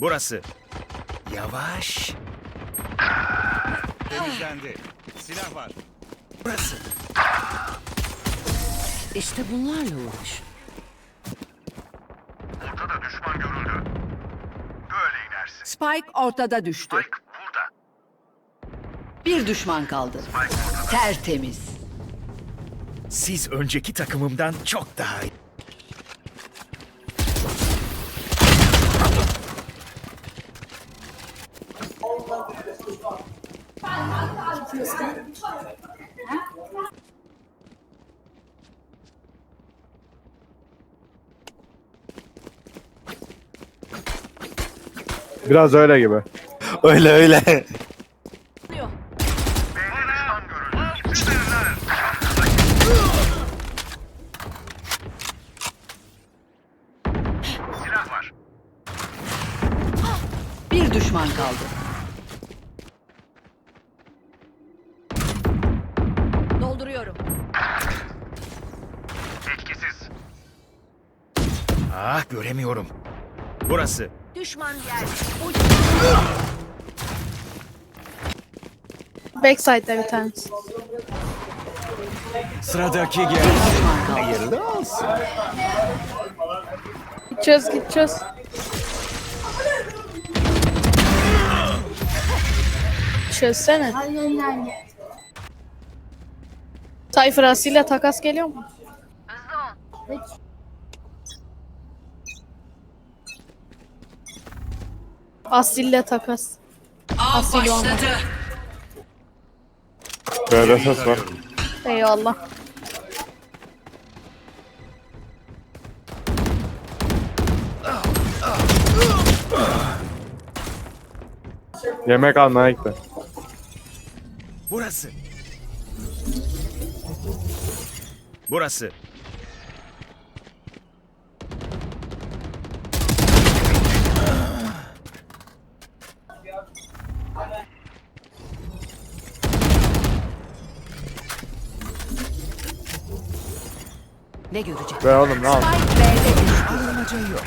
Burası. Yavaş. Temizlendi. Silah var. Burası. İşte bunlarla uğraş. Ortada düşman görüldü. Böyle inersin. Spike ortada düştü. Spike burada. Bir düşman kaldı. Tertemiz. Siz önceki takımımdan çok daha iyi. Biraz öyle gibi. Öyle öyle. Silah var. Bir düşman kaldı. Ah göremiyorum. Burası. Düşman geldi. Backside'da bir tanesi. Sıradaki gel. Düşman kaldı. Hayırlı olsun. Gideceğiz gideceğiz. Çözsene. Cypher Aslı'yla takas geliyor mu? Aslı'yla takas. Av başladı. Böyle ses var. Eyvallah. Yemek almaya gitti. Burası. Burası. Ne görecek? Ve oğlum ne. Anlamaca yok.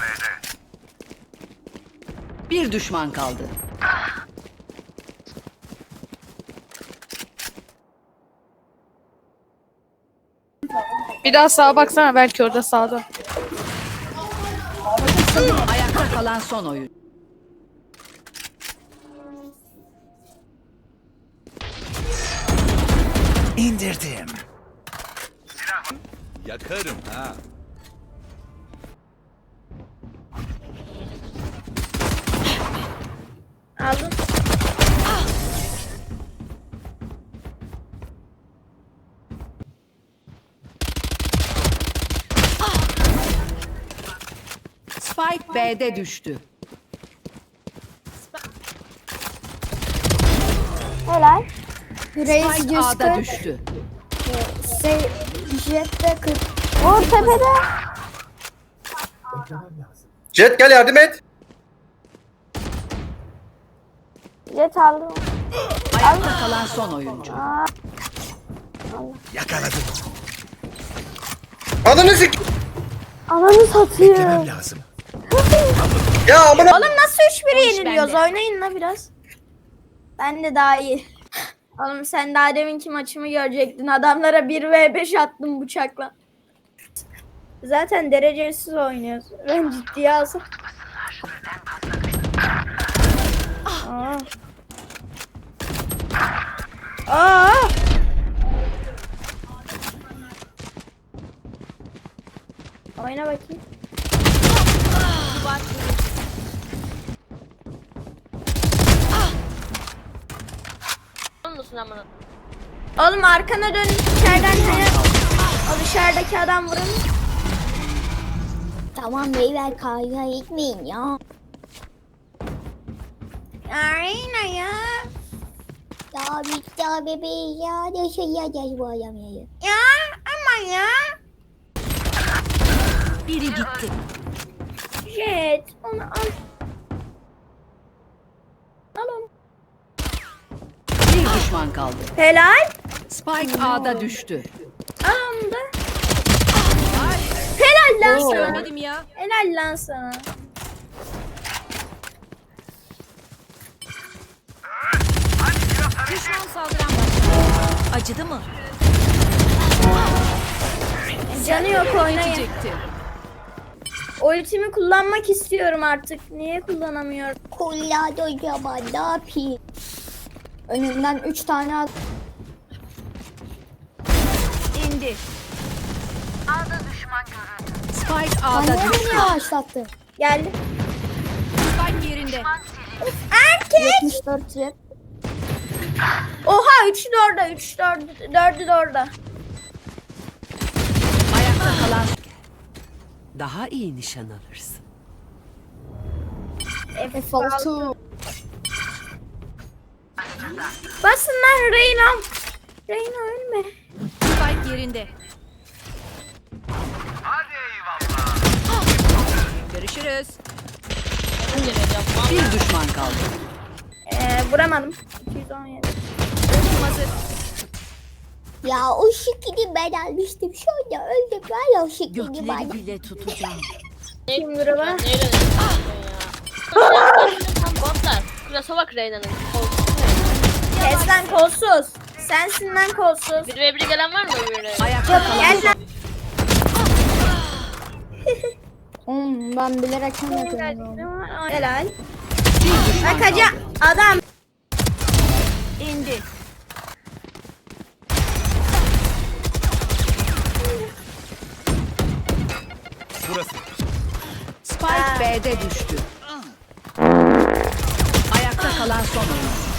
B'de. Bir düşman kaldı. Bir daha sağa baksana belki orada sağda. Ayakta kalan son oyun. İndirdim. Yakarım ha. Aldın. Spike B'de düştü. Helal. Reis Spike A'da 140. düştü. Şey, Jet'te 40. O tepede. Jet gel yardım et. Jet aldım. Ayakta kalan son oyuncu. Yakaladım. Ananı sik. Ananı satayım. Beklemem lazım. Ya amına. Oğlum nasıl 3-1 iş yeniliyoruz? Oynayın la biraz. Ben de daha iyi. Oğlum sen daha deminki maçımı görecektin. Adamlara 1v5 attım bıçakla. Zaten derecesiz oynuyoruz. Ben ciddiye alsam. Aa. Aa. Oyna bakayım. Oğlum arkana dön içeriden hani o dışarıdaki adam vurun. Tamam beyler kavga etmeyin ya. Aynen ya. Ya bitti ya bebeği ya. Ne şey ya ya bu adam ya. Ya ama ya. Biri gitti. Jet onu. Al düşman kaldı. Helal. Spike A'da düştü. Ağımda. Helal lan Oo. sana. Görmedim ya. Helal lan sana. Düşman saldıran başladı. Acıdı mı? Canı yok oynayın. Ultimi kullanmak istiyorum artık. Niye kullanamıyorum? Kolla da o ne yapayım? Önünden 3 tane at. İndi. A'da düşman görüldü. Spike A'da Anne düştü. beni yavaşlattı. Geldim. Spike yerinde. Erkek. 74 cep. Oha 3'ü de orada. 3'ü de orada. 4'ü de orada. Ayakta kalan Daha iyi nişan alırsın. F6. F6. Basınlar Reyna. Reyna ölme. Spike yerinde. Hadi eyvallah. Görüşürüz. Bir düşman kaldı. Ee, vuramadım. 217. Ölüm hazır. Ya o şekilde ben almıştım. Şöyle öldüm var ya o şekilde bana. Gökleri bile tutacağım. Kim vurama? Neyle? Neyle? Neyle? Neyle? Neyle? Neyle? Neyle? Neyle? Neyle? Kes lan kolsuz. Sensin lan kolsuz. 1 ve 1 gelen var mı böyle? Ayakta Gel lan. Ben bilerek hem yapıyorum. Helal. bir düşman Bakaca kaldı. adam. İndi. Burası. Spike B'de düştü. Ayakta kalan son oyuncu.